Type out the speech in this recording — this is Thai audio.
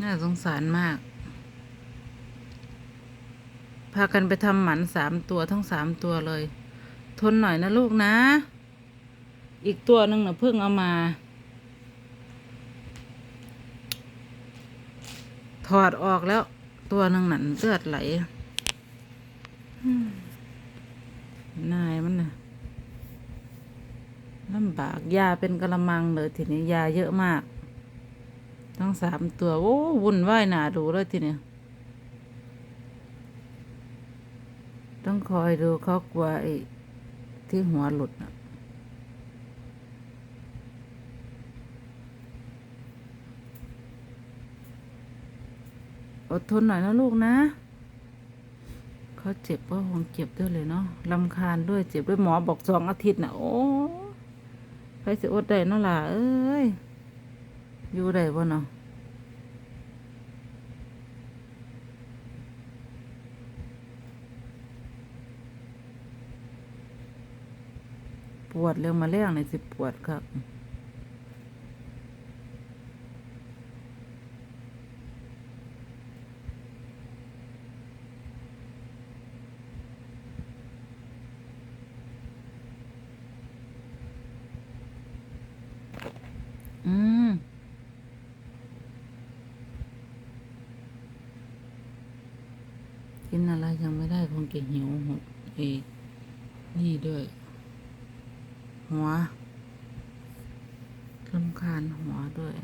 น่าสงสารมาก พากันไปทำหมันสามตัวทั้งสามตัวเลย ทนหน่อยนะลูกนะ อีกตัวหนึ่งน่ะเพิ่งเอามา ถอดออกแล้วตัวหนึ่งหนันเลือดไหลนายมันน่ะลำบากยาเป็นกระมังเลยทีนี้ยาเยอะมาก ทั้งสามตัวโอ้วุ่นวายหนาดูเลยทีเนี้ยต้องคอยดูเขากลัวไอ้ที่หัวหลุดนะอดทนหน่อยนะลูกนะ เขาเจ็บก็คงเจ็บด้วยเลยเนาะลำคาญด้วยเจ็บด้วยหมอบอกสองอาทิตย์นะโอ้ใครสิอดได้เนาะล่ะเอ้ย อยู่ได้บ่เนาะปวดเรื่องมาเรื่องในสิปวดครับ อืม กินอะไรยังไม่ได้คงจะหิวหดเอนี่ด้วย หัวลำคาญหัวด้วย